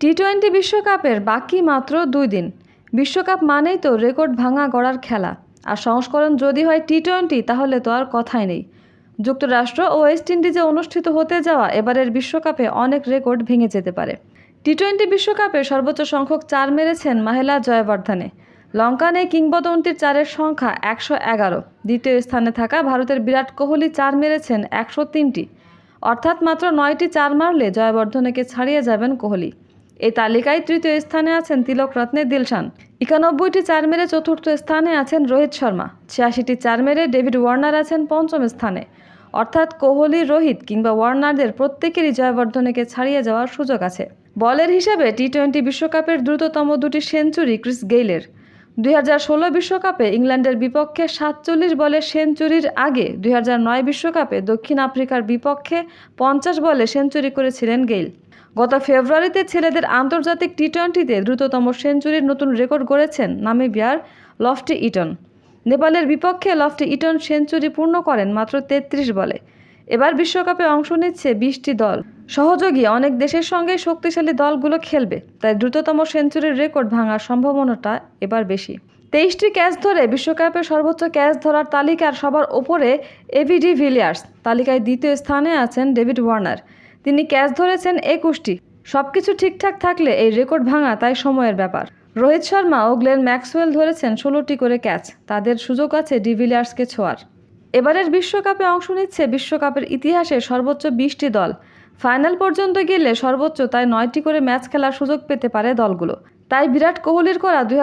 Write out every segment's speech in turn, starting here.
T twenty বিশ্বকাপের বাকি মাত্র দুই দিন। বিশ্বকাপ মানেই তো রেকর্ড ভাঙা গড়ার খেলা। আর সংস্করণ যদি হয় টি টোয়েন্টি তাহলে তো আর কথাই নেই। যুক্তরাষ্ট্র ও ওয়েস্ট ইন্ডিজে অনুষ্ঠিত হতে যাওয়া এবারের বিশ্বকাপে অনেক রেকর্ড ভেঙে যেতে পারে। টি টোয়েন্টি বিশ্বকাপে সর্বোচ্চ সংখ্যক চার মেরেছেন মাহেলা জয়বর্ধনে। লঙ্কান কিংবদন্তির চারের সংখ্যা একশো এগারো। দ্বিতীয় স্থানে থাকা ভারতের বিরাট কোহলি চার মেরেছেন একশো তিনটি। অর্থাৎ মাত্র নয়টি চার মারলে জয়বর্ধনেকে ছাড়িয়ে যাবেন কোহলি। এই তালিকায় তৃতীয় স্থানে আছেন তিলক রত্নে দিলশান। একানব্বইটি চার মেরে চতুর্থ স্থানে আছেন রোহিত শর্মা। ছিয়াশিটি চার মেরে ডেভিড ওয়ার্নার আছেন পঞ্চম স্থানে। অর্থাৎ কোহলি, রোহিত কিংবা ওয়ার্নারদের প্রত্যেকেরই জয়বর্ধনেকে ছাড়িয়ে যাওয়ার সুযোগ আছে। বলের হিসেবে টি টোয়েন্টি বিশ্বকাপের দ্রুততম দুটি সেঞ্চুরি ক্রিস গেইলের। দুই বিশ্বকাপে ইংল্যান্ডের বিপক্ষে সাতচল্লিশ বলে সেঞ্চুরির আগে দুই বিশ্বকাপে দক্ষিণ আফ্রিকার বিপক্ষে পঞ্চাশ বলে সেঞ্চুরি করেছিলেন গেইল। গত ফেব্রুয়ারিতে ছেলেদের আন্তর্জাতিক টি টোয়েন্টিতে দ্রুততম সেঞ্চুরির নতুন রেকর্ড গড়েছেন নামিবিয়ার লফটি ইটন। নেপালের বিপক্ষে লফটি ইটন সেঞ্চুরি পূর্ণ করেন মাত্র তেত্রিশ বলে। এবার বিশ্বকাপে অংশ নিচ্ছে বিশটি দল। সহযোগী অনেক দেশের সঙ্গে শক্তিশালী দলগুলো খেলবে, তাই দ্রুততম সেঞ্চুরির রেকর্ড ভাঙার সম্ভাবনাটা এবার বেশি। তেইশটি ক্যাচ ধরে বিশ্বকাপে সর্বোচ্চ ক্যাচ ধরার তালিকার সবার ওপরে এভিডি ভিলিয়ার্স তালিকায় দ্বিতীয় স্থানে আছেন ডেভিড ওয়ার্নার। তিনি ক্যাচ ধরেছেন একুশটি। সবকিছু ঠিকঠাক থাকলে এই রেকর্ড ভাঙা তাই সময়ের ব্যাপার। রোহিত শর্মা ও গ্লেন ম্যাক্সওয়েল ধরেছেন ষোলোটি করে ক্যাচ। তাদের সুযোগ আছে ডিভিলিয়ার্সকে ছোঁয়ার। এবারের বিশ্বকাপে অংশ নিচ্ছে বিশ্বকাপের ইতিহাসে সর্বোচ্চ বিশটি দল। ফাইনাল পর্যন্ত গেলে সর্বোচ্চ তাই নয়টি করে ম্যাচ খেলার সুযোগ পেতে পারে দলগুলো। তাই বিরাট কোহলির করা দুই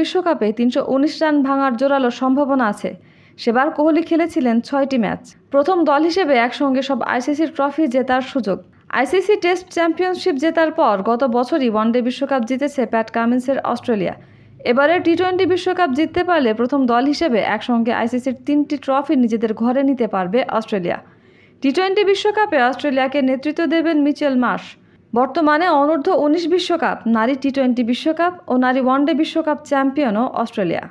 বিশ্বকাপে তিনশো উনিশ রান ভাঙার জোরালো সম্ভাবনা আছে। সেবার কোহলি খেলেছিলেন ছয়টি ম্যাচ। প্রথম দল হিসেবে একসঙ্গে সব আইসিসির ট্রফি জেতার সুযোগ। আইসিসি টেস্ট চ্যাম্পিয়নশিপ জেতার পর গত বছরই ওয়ানডে বিশ্বকাপ জিতেছে প্যাট কামিন্সের অস্ট্রেলিয়া। এবারে টি টোয়েন্টি বিশ্বকাপ জিততে পারলে প্রথম দল হিসেবে একসঙ্গে আইসিসির তিনটি ট্রফি নিজেদের ঘরে নিতে পারবে অস্ট্রেলিয়া। টি টোয়েন্টি বিশ্বকাপে অস্ট্রেলিয়াকে নেতৃত্ব দেবেন মিচেল মার্শ। বর্তমানে অনূর্ধ্ব উনিশ বিশ্বকাপ, নারী টি টোয়েন্টি বিশ্বকাপ ও নারী ওয়ানডে বিশ্বকাপ চ্যাম্পিয়নও অস্ট্রেলিয়া।